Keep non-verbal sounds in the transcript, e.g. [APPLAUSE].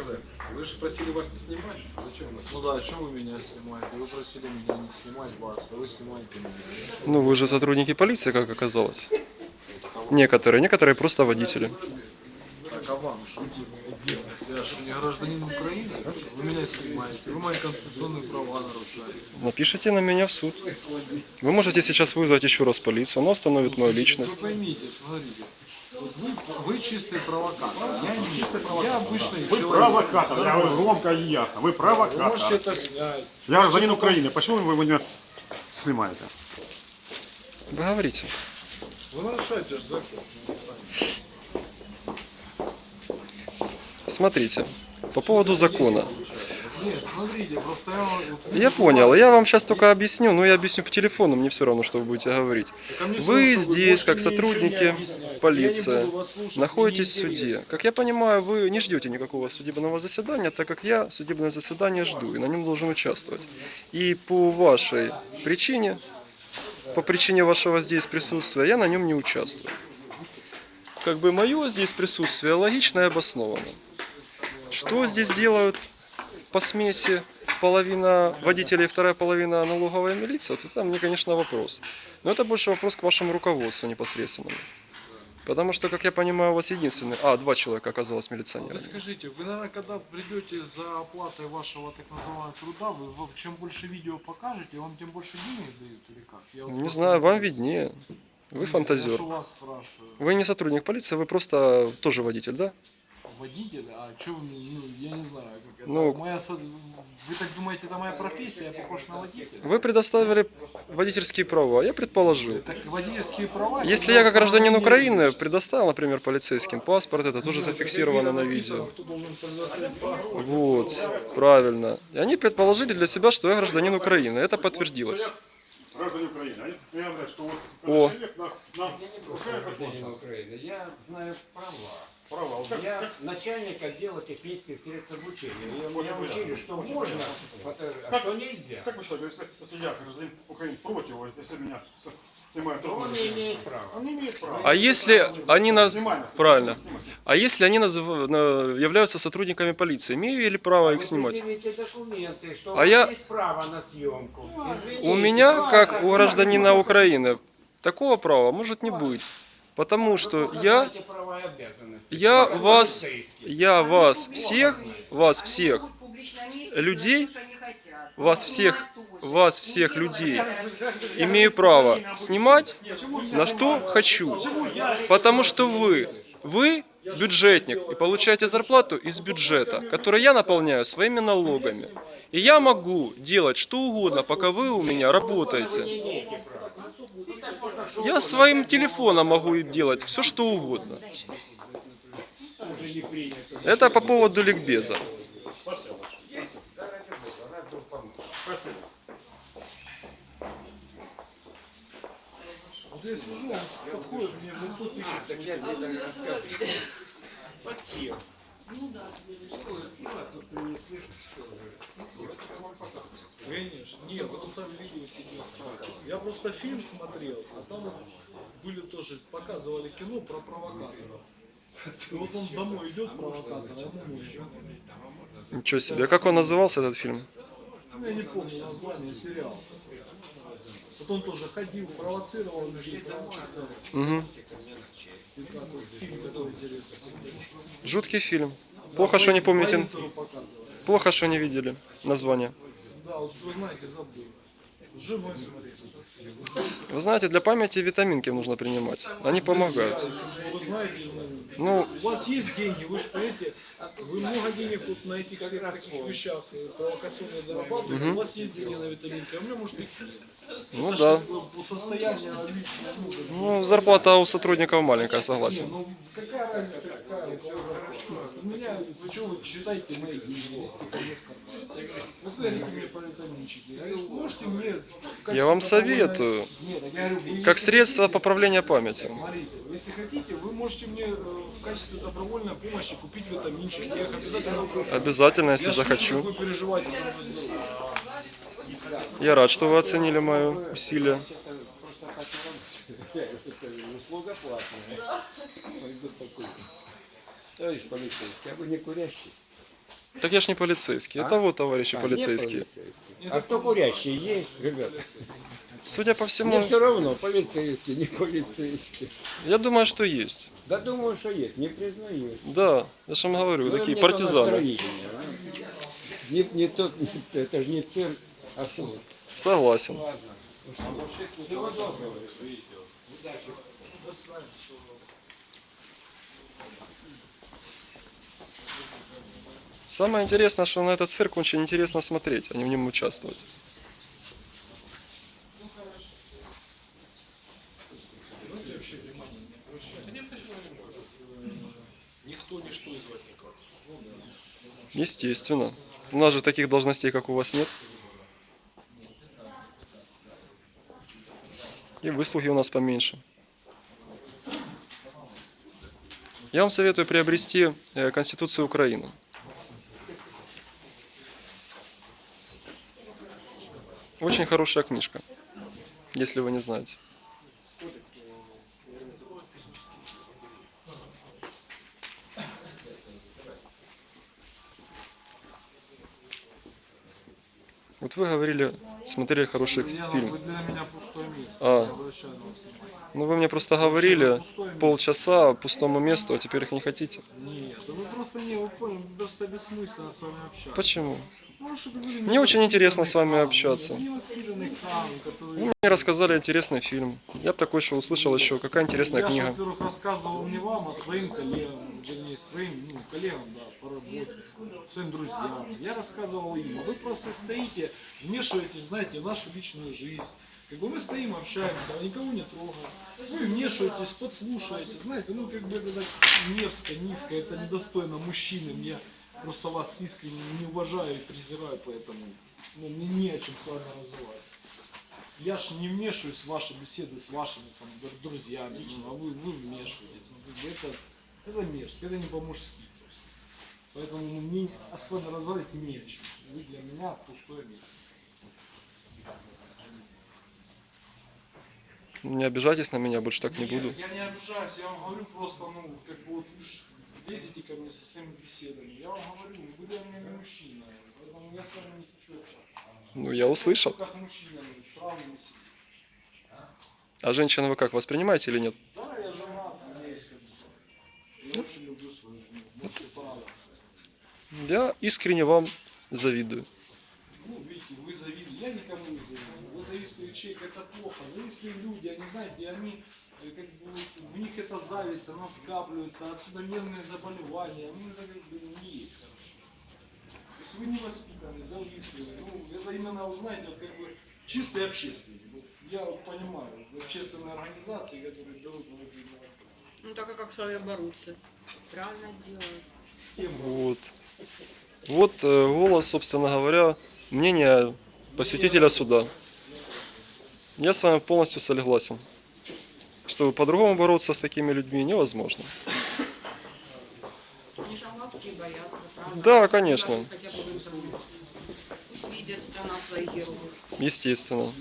человек, вы же просили вас не снимать. Зачем вы нас Ну да, что вы меня снимаете? Вы просили меня не снимать вас, а вы снимаете меня. Ну, вы же сотрудники полиции, как оказалось. Некоторые, некоторые просто водители. Так, а вам что? Я что, не гражданин Украины? Вы меня снимаете, вы мои конституционные права нарушаете. Напишите на меня в суд. Вы можете сейчас вызвать еще раз полицию, она установит мою Вы личность. поймите, смотрите. Вы, чистый провокатор. Я не Я обычный Вы человек. провокатор, я говорю громко и ясно. Вы Вы можете провокатор. это снять. Я гражданин Украины. Почему вы меня снимаете? Вы говорите. Вы нарушаете же закон. Смотрите, по поводу закона. Нет, смотрите, просто я... вам- Я понял, я вам сейчас только объясню, но я объясню по телефону, мне все равно, что вы будете говорить. а Вы здесь, как сотрудники полиции, находитесь в суде. Как я понимаю, вы не ждете никакого судебного заседания, так как я судебное заседание жду и на нем должен участвовать. И по вашей причине, по причине вашего здесь присутствия, я на нем не участвую. Как бы мое здесь присутствие логично и обосновано. Что здесь делают по смеси половина водителей, вторая половина налоговая милиция, вот это мне, конечно, вопрос. Но это больше вопрос к вашему руководству непосредственному. Потому что, как я понимаю, у вас единственный... А, два человека оказалось милиционерами. Вы скажите, вы, наверное, когда придете за оплатой вашего так называемого труда, вы, вы чем больше видео покажете, вам тем больше денег дают или как? Я вот Не знаю, вам виднее. Вы Я фантазер. у вас спрашиваю. Вы не сотрудник полиции, вы просто тоже водитель, да? Водитель, а что ну, я не знаю, как это. Ну- моя, со- вы так думаете, это моя профессия, я похож на водителя? Вы предоставили водительские права, я предположил. Так водительские права... Если я как гражданин Украины предоставил, например, полицейским паспорт, это тоже зафиксировано на видео. Кто должен предоставить паспорт? Вот, правильно. И они предположили для себя, что я гражданин Украины. Это подтвердилось. Гражданин Украины. А я- Я говорю, что вот О. когда человек на, на нарушает закон. гражданин Украины. Я знаю права. Права. Вот как- Я начальник отдела технических средств обучения. Меня, меня учили, что можно, фото- а что нельзя. Как вы считаете, если, если я, гражданин Украины, против, вот, если меня с- снимают, Он не имеет права. Он не имеет права. А если они нас... Правильно. А если они назыв- на- являются сотрудниками полиции, имею ли право их Вы снимать? документы, что А у я- есть право на съемку. Извините, У меня, право как у на гражданина съемку. Украины, такого права может не быть. Потому что я, я вас, я вас всех, вас всех, людей, вас всех, вас всех людей имею право снимать на что хочу. Потому что вы, вы бюджетник и получаете зарплату из бюджета, который я наполняю своими налогами. И я могу делать что угодно, пока вы у меня работаете. Я своим телефоном могу делать все, что угодно. Это по поводу ликбеза. Я сижу, он подходит мне в лицо пишет. Подсел. Конечно. Нет, просто видео сидел. Я просто фильм смотрел, а там были тоже, показывали кино про провокаторов. И вот он домой идет, провокатор, а ему ночью. Ничего себе. А как он назывался этот фильм? Ну, я не помню название сериала. Вот он тоже ходил, провоцировал людей. Угу. Фильм такой интересный. Жуткий фильм. Плохо, что не помните. Плохо, что не видели название. Да, вот вы знаете, забыл. Вы знаете, для памяти витаминки нужно принимать. Они помогают. Вы знаете, ну, Ну, у вас есть деньги, вы же понимаете, вы много денег вот на этих всех таких вещах э, провокационные зарабатываете, у вас есть деньги на витаминки, а у меня может их нет. ну да. ну, бы, Ну, зарплата у сотрудников маленькая, согласен. ну какая разница, какая у кого зарплата? У меня, вы что, вы считаете мои? Вы мне про говорю, можете мне... Я вам советую, Нет, я говорю, вы как средство поправления памяти. Смотрите, если хотите, вы можете мне э, в качестве добровольной помощи купить витаминчик. Я их обязательно куплю. Обязательно, если Я захочу. переживаете. Я рад, что вы оценили мое усилие. [LAUGHS] Услуга платная. Товарищ полицейский, а вы не курящий? Так я ж не полицейский. Это вот товарищи А, полицейские. А кто курящий есть, ребята? Судя по Мне всему, все равно, полицейский, не полицейский. я думаю, что есть. Да думаю, что есть, не признаюсь. Да, я же вам говорю, Ну, такие партизаны. а. Не, не тот, не- это же не цирк, а суд. Согласен. Самое интересное, что на этот цирк очень интересно смотреть, а не в нем участвовать. Никто, ничто и звать никак. Естественно. У нас же таких должностей, как у вас, нет. И выслуги у нас поменьше. Я вам советую приобрести э, Конституцию Украины. Очень хорошая книжка, если вы не знаете. Вот вы говорили, смотрели хороший Я, фильм. Вы для меня пустое место. А. Я обращаю на вас внимание. Ну вы мне просто говорили полчаса пустому месту, а теперь их не хотите. Нет, да вы просто не, вы поняли, просто бессмысленно с вами общаться. Почему? Мне очень интересно с вами общаться. Вы мне рассказали интересный фильм. Я бы такой что услышал еще. Какая интересная Я книга. во-первых, рассказывал не вам, а своим коллегам, вернее, своим ну, коллегам, да, по работе, своим друзьям. Я рассказывал им. А вы просто стоите, вмешиваетесь, знаете, в нашу личную жизнь. Как бы мы стоим, общаемся, а никого не трогаем. Вы вмешиваетесь, подслушаете. Знаете, ну как бы это так мерзко, низко, это недостойно мужчины. Я просто вас искренне не уважаю и презираю, поэтому ну, мне не о чем с вами разговаривать. Я ж не вмешиваюсь в ваши беседы с вашими там, др- друзьями, ну, а вы, вы вмешиваетесь. Ну, как бы это, это мерзко, это не по-мужски. Поэтому ну, мне а с вами разговаривать не о чем. Вы для меня пустое место. Не обижайтесь на меня, больше так не Нет, буду. Я не обижаюсь, я вам говорю просто, ну, как бы вот вы лезете ко мне со своими беседами. Я вам говорю, вы для меня не мужчина, поэтому я с вами не хочу общаться. Ну, я услышал. Только с мужчинами, сравнивайте себя. А женщины вы как, воспринимаете или нет? Да, я женат, у меня есть кольцо. Я очень люблю свою жену. Можете порадоваться. Я искренне вам завидую. Ну, видите, вы завидуете. Я никому не завидую. Вы завистливый человек, это плохо. Завистливые люди, они, знаете, они как бы в них эта зависть, она скапливается, отсюда нервные заболевания. Ну, это как бы не есть хорошо. То есть вы не воспитаны, завистливые. Ну, это именно, вы знаете, вот как бы чистый общественник. Вот я вот понимаю, общественные организации, которые берут на вопросы. Ну так а как с вами бороться? Правильно делают. Вот. Вот э, голос, собственно говоря, мнение посетителя суда. Я с вами полностью согласен. Что по-другому бороться с такими людьми невозможно. Боятся? Да, конечно. Пусть видят страна своих героев. Естественно.